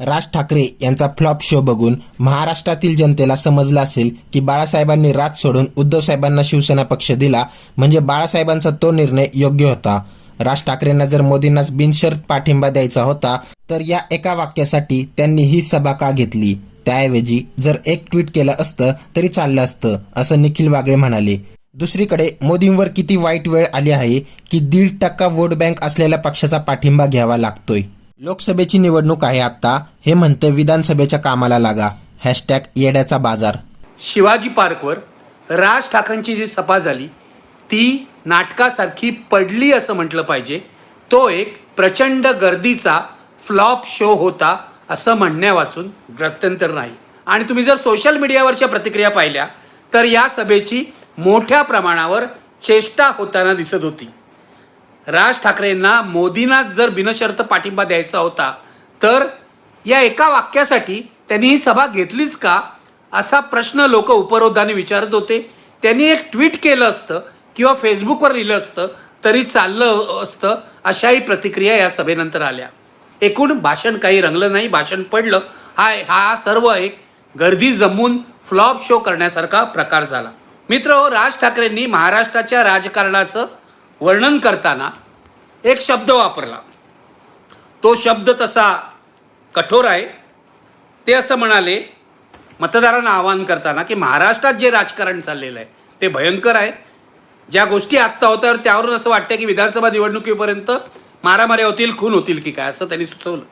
राज ठाकरे यांचा flop show बघून महाराष्ट्रातील जनतेला समजलं असेल की बाळासाहेबांनी राज सोडून उद्धव साहेबांना शिवसेना पक्ष दिला म्हणजे बाळासाहेबांचा तो निर्णय योग्य होता. राज ठाकरेंना जर मोदींनाच बिनशर्त पाठिंबा द्यायचा होता तर या एका वाक्यासाठी त्यांनी ही सभा का घेतली? त्याऐवजी जर एक ट्विट केलं असतं तरी चाललं असतं असं निखिल वागळे म्हणाले. दुसरीकडे मोदींवर किती वाईट वेळ आली आहे की दीड टक्का वोट बँक असलेल्या पक्षाचा पाठिंबा घ्यावा लागतोय. लोकसभेची निवडणूक आहे आता हे म्हणतं विधानसभेच्या कामाला लागा. हॅशटॅग येड्याचा बाजार. शिवाजी पार्कवर राज ठाकरेंची जी सभा झाली ती नाटकासारखी पडली असं म्हटलं पाहिजे. तो एक प्रचंड गर्दीचा फ्लॉप शो होता असं म्हणण्या वाचून गत्यंतर नाही. आणि तुम्ही जर सोशल मीडियावरच्या प्रतिक्रिया पाहिल्या तर या सभेची मोठ्या प्रमाणावर चेष्टा होताना दिसत होती. राज ठाकरेंना मोदींनाच जर बिनशर्त पाठिंबा द्यायचा होता तर या एका वाक्यासाठी त्यांनी ही सभा घेतलीच का? असा प्रश्न लोक उपरोधाने विचारत होते. त्यांनी एक ट्विट केलं असतं किंवा फेसबुकवर लिहिलं असतं तरी चाललं असतं अशाही प्रतिक्रिया या सभेनंतर आल्या. एकूण भाषण काही रंगलं नाही भाषण पडलं. हा हा सर्व एक गर्दी जमून फ्लॉप शो करण्यासारखा प्रकार झाला. मित्र हो राज ठाकरेंनी महाराष्ट्राच्या राजकारणाचं वर्णन करताना एक शब्द वापरला. तो शब्द तसा कठोर आहे. ते असं म्हणाले मतदारांना आवाहन करताना की महाराष्ट्रात जे राजकारण चाललेलं आहे ते भयंकर आहे. ज्या गोष्टी आत्ता होत्या त्यावरून असं वाटतं की विधानसभा निवडणुकीपर्यंत मारामाऱ्या होतील खून होतील की काय असं त्यांनी सुचवलं.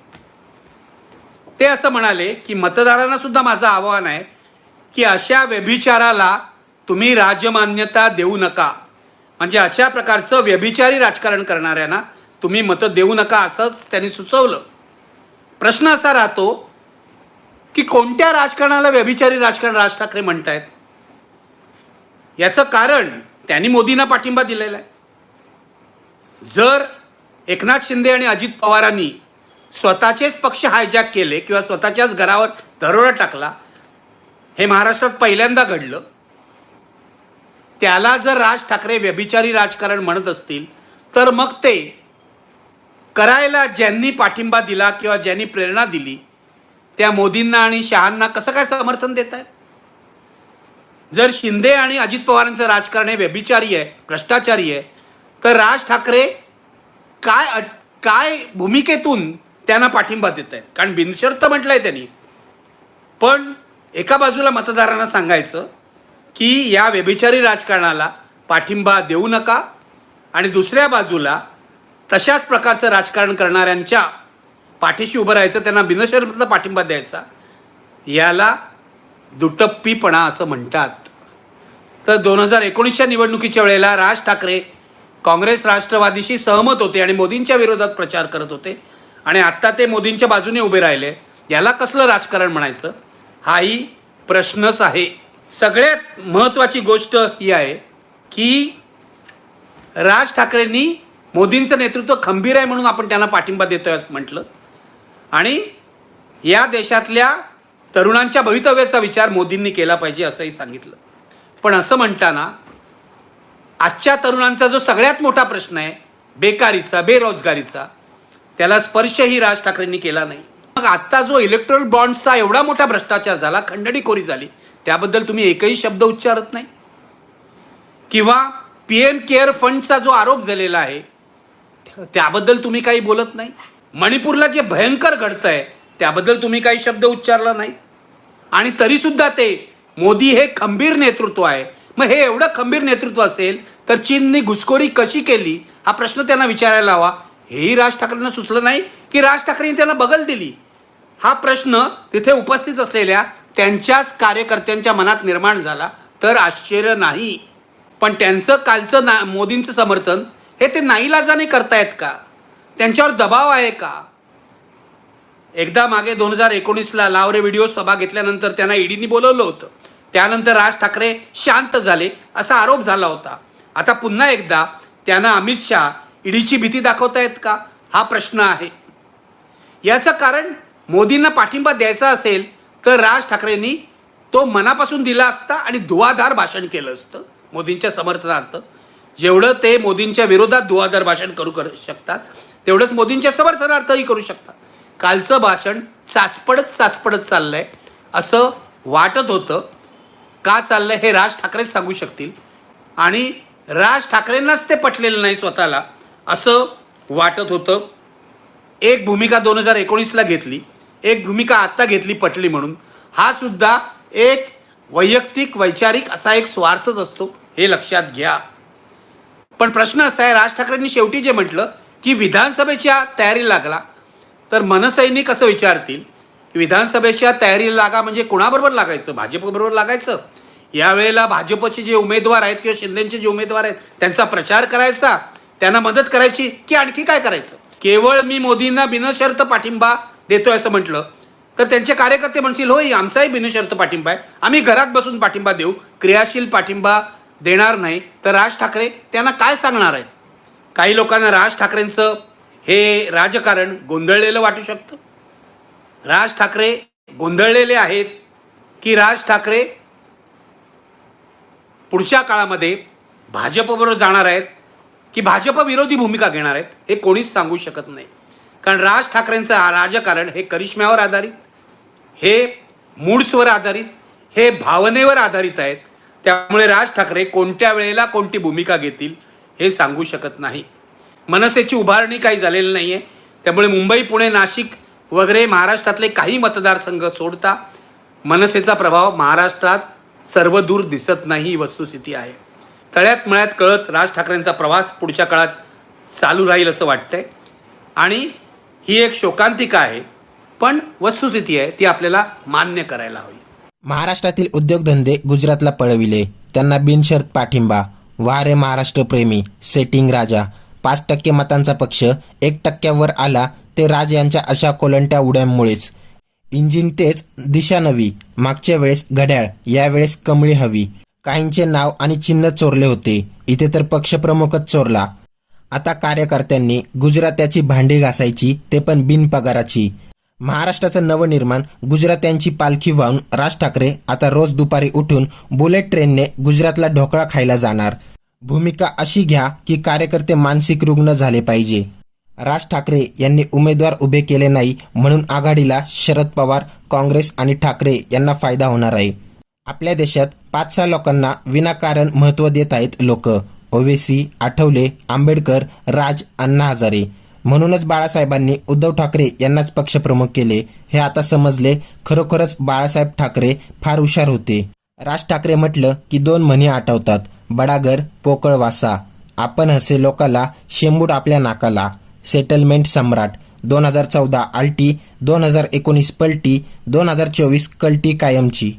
ते असं म्हणाले की मतदारांना सुद्धा माझं आव्हान आहे की अशा व्यभिचाराला तुम्ही राजमान्यता देऊ नका. म्हणजे अशा प्रकारचं व्यभिचारी राजकारण करणाऱ्यांना तुम्ही मतं देऊ नका असंच त्यांनी सुचवलं. प्रश्न असा राहतो की कोणत्या राजकारणाला व्यभिचारी राजकारण राज ठाकरे म्हणतायत? याचं कारण त्यांनी मोदींना पाठिंबा दिलेला आहे. जर एकनाथ शिंदे आणि अजित पवारांनी स्वतःचेच पक्ष हायजॅक केले किंवा स्वतःच्याच घरावर दरोडा टाकला हे महाराष्ट्रात पहिल्यांदा घडलं. त्याला जर राज ठाकरे व्यभिचारी राजकारण म्हणत असतील तर मग ते करायला ज्यांनी पाठिंबा दिला किंवा ज्यांनी प्रेरणा दिली त्या मोदींना आणि शहांना कसं काय समर्थन देत आहेत जर शिंदे आणि अजित पवारांचं राजकारण हे व्यभिचारी आहे भ्रष्टाचारी आहे तर राज ठाकरे काय काय भूमिकेतून त्यांना पाठिंबा देत आहेत कारण बिनशर्त म्हटलं आहे त्यांनी. पण एका बाजूला मतदारांना सांगायचं की या व्यभिचारी राजकारणाला पाठिंबा देऊ नका आणि दुसऱ्या बाजूला तशाच प्रकारचं राजकारण करणाऱ्यांच्या पाठीशी उभं राहायचं त्यांना बिनशर्त पाठिंबा द्यायचा याला दुटप्पीपणा असं म्हणतात. तर दोन हजार एकोणीसच्या निवडणुकीच्या वेळेला राज ठाकरे काँग्रेस राष्ट्रवादीशी सहमत होते आणि मोदींच्या विरोधात प्रचार करत होते. आणि आत्ता ते मोदींच्या बाजूने उभे राहिले. याला कसलं राजकारण म्हणायचं? हाही प्रश्नच आहे. सगळ्यात महत्त्वाची गोष्ट ही आहे की राज ठाकरेंनी मोदींचं नेतृत्व खंबीर आहे म्हणून आपण त्यांना पाठिंबा देतोय असं म्हटलं. आणि या देशातल्या तरुणांच्या भवितव्याचा विचार मोदींनी केला पाहिजे असंही सांगितलं. पण असं म्हणताना आजच्या तरुणांचा जो सगळ्यात मोठा प्रश्न आहे बेकारीचा बेरोजगारीचा त्याला स्पर्शही राज ठाकरेंनी केला नाही. मग आत्ता जो इलेक्ट्रॉल बॉन्ड्सचा एवढा मोठा भ्रष्टाचार झाला खंडणीखोरी झाली त्याबद्दल तुम्ही एकही शब्द उच्चारत नाही? किंवा पी एम केअर फंडचा जो आरोप झालेला आहे त्याबद्दल तुम्ही काही बोलत नाही? मणिपूरला जे भयंकर घडतं आहे त्याबद्दल तुम्ही काही शब्द उच्चारला नाही? आणि तरीसुद्धा ते मोदी हे खंबीर नेतृत्व आहे. मग हे एवढं खंबीर नेतृत्व असेल तर चीनने घुसखोरी कशी केली? हा प्रश्न त्यांना विचारायला हवा. हेही राज ठाकरेंना सुचलं नाही की राज ठाकरेंनी त्यांना बगल दिली. हा प्रश्न तिथे उपस्थित असलेल्या त्यांच्याच कार्यकर्त्यांच्या मनात निर्माण झाला. तर आश्चर्य नाही. पण त्यांचं कालचं ना मोदींचं समर्थन हे ते नाईलाजाने करतायत का? त्यांच्यावर दबाव आहे का? एकदा मागे दोन हजार एकोणीसला लावरे व्हिडिओ सभा घेतल्यानंतर त्यांना ईडीनी बोलवलं होतं. त्यानंतर राज ठाकरे शांत झाले असा आरोप झाला होता. आता पुन्हा एकदा त्यांना अमित शहा ईडीची भीती दाखवतायत का? हा प्रश्न आहे. याचं कारण मोदींना पाठिंबा द्यायचा असेल तर राज ठाकरेंनी तो मनापासून दिला असता आणि धुवाधार भाषण केलं असतं मोदींच्या समर्थनार्थ. जेवढं ते मोदींच्या विरोधात धुवाधार भाषण करू कर शकतात तेवढंच मोदींच्या समर्थनार्थही करू शकतात. कालचं भाषण चाचपडत चाचपडत चाललंय असं वाटत होतं. का चाललंय हे राज ठाकरेच सांगू शकतील. आणि राज ठाकरेंनाच ते पटलेलं नाही स्वतःला असं वाटत होतं. एक भूमिका दोन हजार एकोणीसला घेतली. एक भूमिका आत्ता घेतली पटली म्हणून. हा सुद्धा एक वैयक्तिक वैचारिक असा एक स्वार्थच असतो हे लक्षात घ्या. पण प्रश्न असा आहे राज ठाकरेंनी शेवटी जे म्हटलं की विधानसभेच्या तयारीला लागला तर मनसैनिक असं विचारतील? की विधानसभेच्या तयारीला लागा म्हणजे कोणाबरोबर लागायचं? भाजपबरोबर लागायचं? यावेळेला भाजपचे जे उमेदवार आहेत किंवा शिंदेचे जे उमेदवार आहेत त्यांचा प्रचार करायचा? त्यांना मदत करायची? की आणखी काय करायचं? केवळ मी मोदींना बिनशर्त पाठिंबा देतोय असं म्हटलं. तर त्यांचे कार्यकर्ते म्हणतील होय आमचाही बिनशर्त पाठिंबा आहे. आम्ही घरात बसून पाठिंबा देऊ. क्रियाशील पाठिंबा देणार नाही. तर राज ठाकरे त्यांना काय सांगणार आहेत? काही लोकांना राज ठाकरेंचं हे राजकारण गोंधळलेलं वाटू शकतं. राज ठाकरे गोंधळलेले आहेत की राज ठाकरे पुढच्या काळामध्ये भाजपबरोबर जाणार आहेत की भाजप विरोधी भूमिका घेणार आहेत हे कोणीच सांगू शकत नाही. कारण राज ठाकरेंचं राजकारण हे करिश्म्यावर आधारित हे मूड्सवर आधारित हे भावनेवर आधारित आहेत. त्यामुळे राज ठाकरे कोणत्या वेळेला कोणती भूमिका घेतील हे सांगू शकत नाही. मनसेची उभारणी काही झालेली नाही आहे त्यामुळे मुंबई पुणे नाशिक वगैरे महाराष्ट्रातले काही मतदारसंघ सोडता मनसेचा प्रभाव महाराष्ट्रात सर्वदूर दिसत नाही ही वस्तुस्थिती आहे. तळ्यात मळ्यात कळत राज ठाकरेंचा प्रवास पुढच्या काळात चालू राहील असं वाटतंय. आणि ही एक शोकांतिका आहे पण वस्तुस्थिती आहे ती आपल्याला मान्य करायला हवी. महाराष्ट्रातील उद्योगधंदे गुजरातला पळविले. त्यांना बिनशर्त पाठिंबा. वारे महाराष्ट्र प्रेमी सेटिंग राजा. पाच टक्के मतांचा पक्ष एक टक्क्यावर आला ते राज यांच्या अशा कोलंट्या उड्यांमुळेच. इंजिन तेच दिशा नवी. मागच्या वेळेस घड्याळ यावेळेस कमळी हवी. काहींचे नाव आणि चिन्ह चोरले होते. इथे तर पक्षप्रमुखच चोरला. आता कार्यकर्त्यांनी गुजरात्याची भांडी घासायची ते पण बिनपगाराची. महाराष्ट्राचं नवनिर्माण गुजरात्यांची पालखी वाहून राज ठाकरे आता रोज दुपारी उठून बुलेट ट्रेनने गुजरातला ढोकळा खायला जाणार. भूमिका अशी घ्या की कार्यकर्ते मानसिक रुग्ण झाले पाहिजे. राज ठाकरे यांनी उमेदवार उभे केले नाही म्हणून आघाडीला शरद पवार काँग्रेस आणि ठाकरे यांना फायदा होणार आहे. आपल्या देशात पाच सहा लोकांना विनाकारण महत्त्व देत आहेत लोक. ओवेसी आठवले आंबेडकर राज अण्णा हजारे. म्हणूनच बाळासाहेबांनी उद्धव ठाकरे यांनाच पक्षप्रमुख केले. हे आता समजले खरोखरच बाळासाहेब ठाकरे फार हुशार होते. राज ठाकरे म्हटलं की दोन म्हणी आठवतात. बडागर पोकळ वासा आपण हसे लोकाला शेंबूड आपल्या नाकाला. सेटलमेंट सम्राट. दोन हजार चौदा आलटी दोन हजार एकोणीस पलटी दोन हजार चोवीस कलटी कायमची.